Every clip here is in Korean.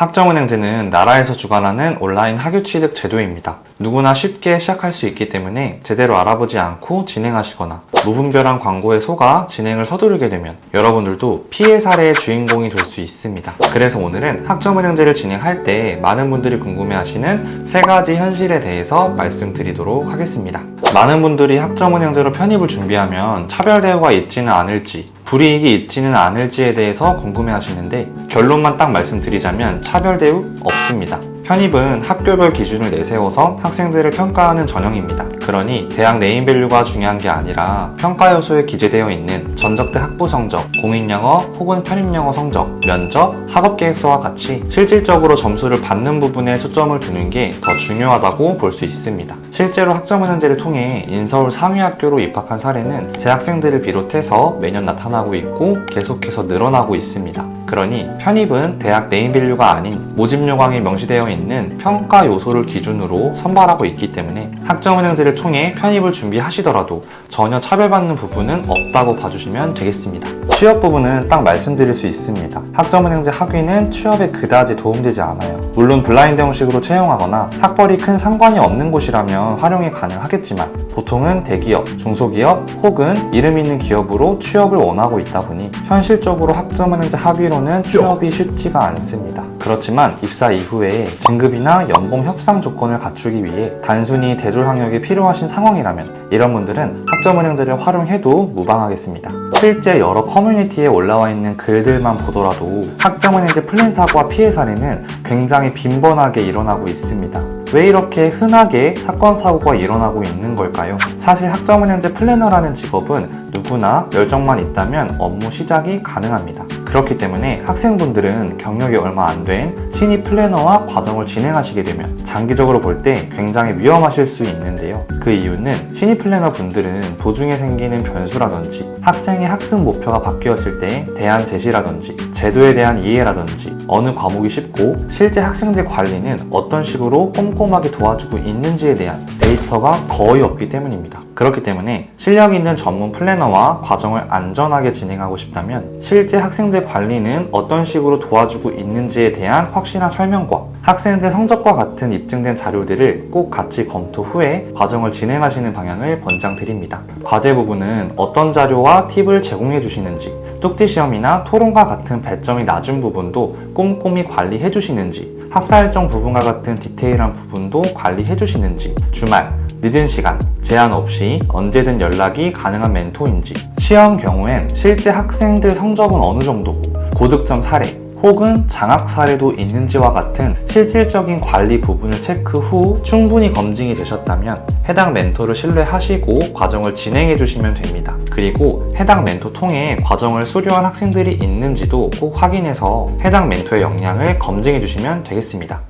학점은행제는 나라에서 주관하는 온라인 학위 취득 제도입니다. 누구나 쉽게 시작할 수 있기 때문에 제대로 알아보지 않고 진행하시거나 무분별한 광고에 속아 진행을 서두르게 되면 여러분들도 피해 사례의 주인공이 될 수 있습니다. 그래서 오늘은 학점은행제를 진행할 때 많은 분들이 궁금해하시는 세 가지 현실에 대해서 말씀드리도록 하겠습니다. 많은 분들이 학점은행제로 편입을 준비하면 차별 대우가 있지는 않을지 불이익이 있지는 않을지에 대해서 궁금해 하시는데 결론만 딱 말씀드리자면 차별 대우 없습니다. 편입은 학교별 기준을 내세워서 학생들을 평가하는 전형입니다. 그러니 대학 네임밸류가 중요한 게 아니라 평가 요소에 기재되어 있는 전적 대 학부 성적, 공인영어 혹은 편입영어 성적, 면접, 학업 계획서와 같이 실질적으로 점수를 받는 부분에 초점을 두는 게 더 중요하다고 볼 수 있습니다. 실제로 학점은행제를 통해 인서울 상위 학교로 입학한 사례는 재학생들을 비롯해서 매년 나타나고 있고 계속해서 늘어나고 있습니다. 그러니 편입은 대학 네임밸류가 아닌 모집 요강에 명시되어 있는 평가 요소를 기준으로 선발하고 있기 때문에 학점은행제를 통해 편입을 준비하시더라도 전혀 차별받는 부분은 없다고 봐주시면 되겠습니다. 취업 부분은 딱 말씀드릴 수 있습니다. 학점은행제 학위는 취업에 그다지 도움되지 않아요. 물론 블라인드 형식으로 채용하거나 학벌이 큰 상관이 없는 곳이라면 활용이 가능하겠지만 보통은 대기업, 중소기업 혹은 이름 있는 기업으로 취업을 원하고 있다 보니 현실적으로 학점은행제 학위로는 취업이 쉽지가 않습니다. 그렇지만 입사 이후에 진급이나 연봉 협상 조건을 갖추기 위해 단순히 대졸 학력이 필요하신 상황이라면 이런 분들은 학점은행제를 활용해도 무방하겠습니다. 실제 여러 커뮤니티에 올라와 있는 글들만 보더라도 학점은행제 플랜 사고와 피해 사례는 굉장히 빈번하게 일어나고 있습니다. 왜 이렇게 흔하게 사건 사고가 일어나고 있는 걸까요? 사실 학점은행제 플래너라는 직업은 누구나 열정만 있다면 업무 시작이 가능합니다. 그렇기 때문에 학생분들은 경력이 얼마 안 된 신입 플래너와 과정을 진행하시게 되면 장기적으로 볼 때 굉장히 위험하실 수 있는데요. 그 이유는 신입 플래너 분들은 도중에 생기는 변수라든지 학생의 학습 목표가 바뀌었을 때 대안 제시라든지 제도에 대한 이해라든지 어느 과목이 쉽고 실제 학생들 관리는 어떤 식으로 꼼꼼하게 도와주고 있는지에 대한 데이터가 거의 없기 때문입니다. 그렇기 때문에 실력 있는 전문 플래너와 과정을 안전하게 진행하고 싶다면 실제 학생들 관리는 어떤 식으로 도와주고 있는지에 대한 확실한 설명과 학생들 성적과 같은 입증된 자료들을 꼭 같이 검토 후에 과정을 진행하시는 방향을 권장드립니다. 과제 부분은 어떤 자료와 팁을 제공해 주시는지, 뚝지 시험이나 토론과 같은 배점이 낮은 부분도 꼼꼼히 관리해 주시는지, 학사 일정 부분과 같은 디테일한 부분도 관리해 주시는지, 주말, 늦은 시간, 제한 없이 언제든 연락이 가능한 멘토인지, 시험 경우엔 실제 학생들 성적은 어느 정도고, 고득점 사례, 혹은 장학 사례도 있는지와 같은 실질적인 관리 부분을 체크 후 충분히 검증이 되셨다면 해당 멘토를 신뢰하시고 과정을 진행해 주시면 됩니다. 그리고 해당 멘토 통해 과정을 수료한 학생들이 있는지도 꼭 확인해서 해당 멘토의 역량을 검증해 주시면 되겠습니다.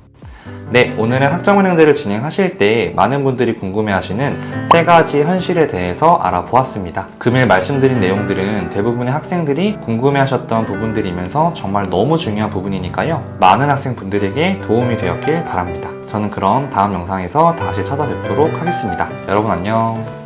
네, 오늘은 학점은행제를 진행하실 때 많은 분들이 궁금해하시는 세 가지 현실에 대해서 알아보았습니다. 금일 말씀드린 내용들은 대부분의 학생들이 궁금해하셨던 부분들이면서 정말 너무 중요한 부분이니까요. 많은 학생분들에게 도움이 되었길 바랍니다. 저는 그럼 다음 영상에서 다시 찾아뵙도록 하겠습니다. 여러분 안녕.